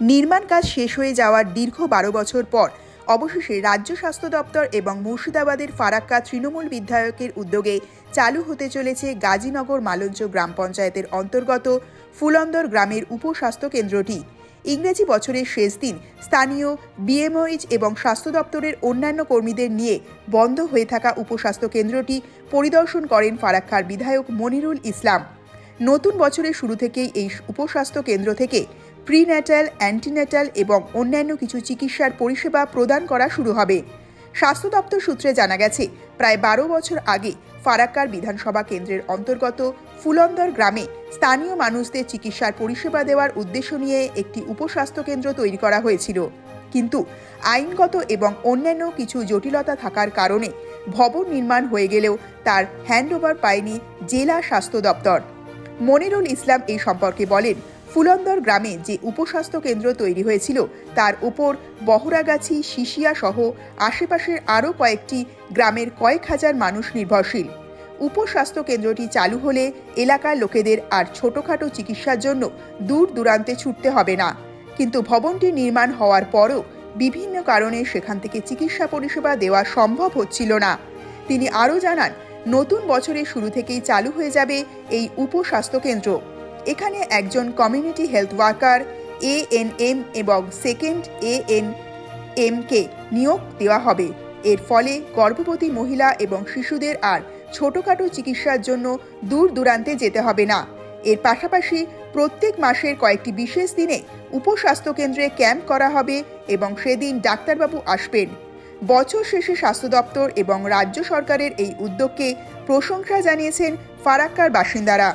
নির্মাণ কাজ শেষ হয়ে যাওয়ার দীর্ঘ বারো বছর পর অবশেষে রাজ্য স্বাস্থ্য দপ্তর এবং মুর্শিদাবাদের ফারাক্কা তৃণমূল বিধায়কের উদ্যোগে চালু হতে চলেছে গাজীনগর মালঞ্চ গ্রাম পঞ্চায়েতের অন্তর্গত ফুলন্দর গ্রামের উপস্বাস্থ্য কেন্দ্রটি। ইংরেজি বছরের শেষ দিন স্থানীয় বিএমওএইচ এবং স্বাস্থ্য দপ্তরের অন্যান্য কর্মীদের নিয়ে বন্ধ হয়ে থাকা উপস্বাস্থ্য কেন্দ্রটি পরিদর্শন করেন ফারাক্কার বিধায়ক মনিরুল ইসলাম। নতুন বছরের শুরু থেকেই এই উপস্বাস্থ্য কেন্দ্র থেকে প্রিন্যাটাল অ্যান্টিন্যাটাল এবং অন্যান্য কিছু চিকিৎসার পরিষেবা প্রদান করা শুরু হবে। স্বাস্থ্য দপ্তর সূত্রে জানা গেছে, প্রায় বারো বছর আগে ফারাক্কার বিধানসভা কেন্দ্রের অন্তর্গত ফুলন্দর গ্রামে স্থানীয় মানুষদের চিকিৎসার পরিষেবা দেওয়ার উদ্দেশ্য নিয়ে একটি উপস্বাস্থ্য কেন্দ্র তৈরি করা হয়েছিল। কিন্তু আইনগত এবং অন্যান্য কিছু জটিলতা থাকার কারণে ভবন নির্মাণ হয়ে গেলেও তার হ্যান্ডওভার পায়নি জেলা স্বাস্থ্য দপ্তর। মনিরুল ইসলাম এই সম্পর্কে বলেন ফুলন্দর গ্রামে যে উপস্বাস্থ্য কেন্দ্র তৈরি হয়েছিল, তার উপর বহরাগাছি, শিশিয়া সহ আশেপাশের আরও কয়েকটি গ্রামের কয়েক হাজার মানুষ নির্ভরশীল। উপস্বাস্থ্য কেন্দ্রটি চালু হলে এলাকার লোকেদের আর ছোটখাটো চিকিৎসার জন্য দূর দূরান্তে ছুটতে হবে না। কিন্তু ভবনটি নির্মাণ হওয়ার পরও বিভিন্ন কারণে সেখান থেকে চিকিৎসা পরিষেবা দেওয়া সম্ভব হচ্ছিল না। তিনি আরও জানান, নতুন বছরের শুরু থেকেই চালু হয়ে যাবে এই উপস্বাস্থ্য কেন্দ্র। এখানে একজন কমিউনিটি হেলথ ওয়ার্কার এএনএম এবং সেকেন্ড এএন এমকে নিয়োগ দেওয়া হবে। এর ফলে গর্ভবতী মহিলা এবং শিশুদের আর ছোটখাটো চিকিৎসার জন্য দূর দূরান্তে যেতে হবে না। এর পাশাপাশি প্রত্যেক মাসের কয়েকটি বিশেষ দিনে উপস্বাস্থ্য কেন্দ্রে ক্যাম্প করা হবে এবং সেদিন ডাক্তারবাবু আসবেন। বছর শেষে স্বাস্থ্য দপ্তর এবং রাজ্য সরকারের এই উদ্যোগকে প্রশংসা জানিয়েছেন ফারাক্কার বাসিন্দারা।